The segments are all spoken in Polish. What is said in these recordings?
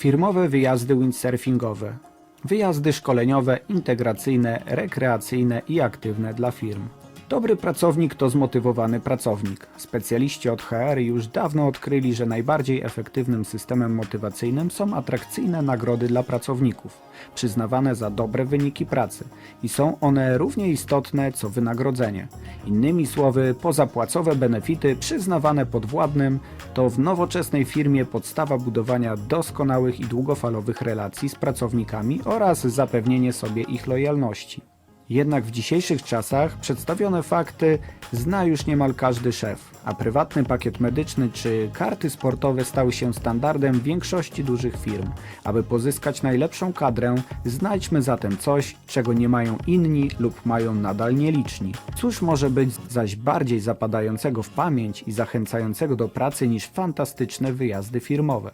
Firmowe wyjazdy windsurfingowe. Wyjazdy szkoleniowe, integracyjne, rekreacyjne i aktywne dla firm. Dobry pracownik to zmotywowany pracownik. Specjaliści od HR już dawno odkryli, że najbardziej efektywnym systemem motywacyjnym są atrakcyjne nagrody dla pracowników, przyznawane za dobre wyniki pracy i są one równie istotne co wynagrodzenie. Innymi słowy, pozapłacowe benefity przyznawane podwładnym to w nowoczesnej firmie podstawa budowania doskonałych i długofalowych relacji z pracownikami oraz zapewnienie sobie ich lojalności. Jednak w dzisiejszych czasach przedstawione fakty zna już niemal każdy szef, a prywatny pakiet medyczny czy karty sportowe stały się standardem większości dużych firm. Aby pozyskać najlepszą kadrę, znajdźmy zatem coś, czego nie mają inni lub mają nadal nieliczni. Cóż może być zaś bardziej zapadającego w pamięć i zachęcającego do pracy niż fantastyczne wyjazdy firmowe?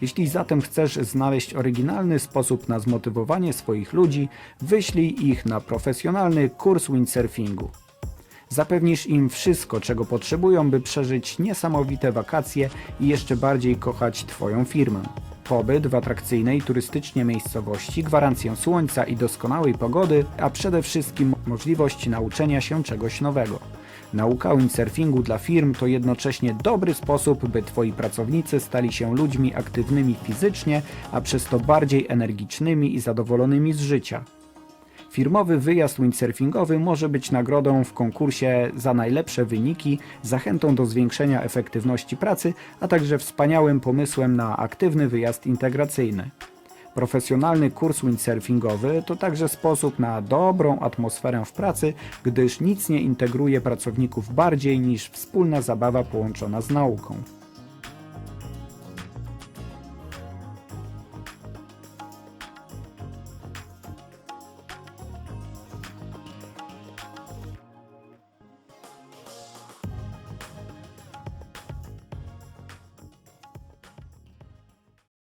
Jeśli zatem chcesz znaleźć oryginalny sposób na zmotywowanie swoich ludzi, wyślij ich na profesjonalny kurs windsurfingu. Zapewnisz im wszystko, czego potrzebują, by przeżyć niesamowite wakacje i jeszcze bardziej kochać Twoją firmę. Pobyt w atrakcyjnej turystycznie miejscowości, gwarancję słońca i doskonałej pogody, a przede wszystkim możliwość nauczenia się czegoś nowego. Nauka windsurfingu dla firm to jednocześnie dobry sposób, by Twoi pracownicy stali się ludźmi aktywnymi fizycznie, a przez to bardziej energicznymi i zadowolonymi z życia. Firmowy wyjazd windsurfingowy może być nagrodą w konkursie za najlepsze wyniki, zachętą do zwiększenia efektywności pracy, a także wspaniałym pomysłem na aktywny wyjazd integracyjny. Profesjonalny kurs windsurfingowy to także sposób na dobrą atmosferę w pracy, gdyż nic nie integruje pracowników bardziej niż wspólna zabawa połączona z nauką.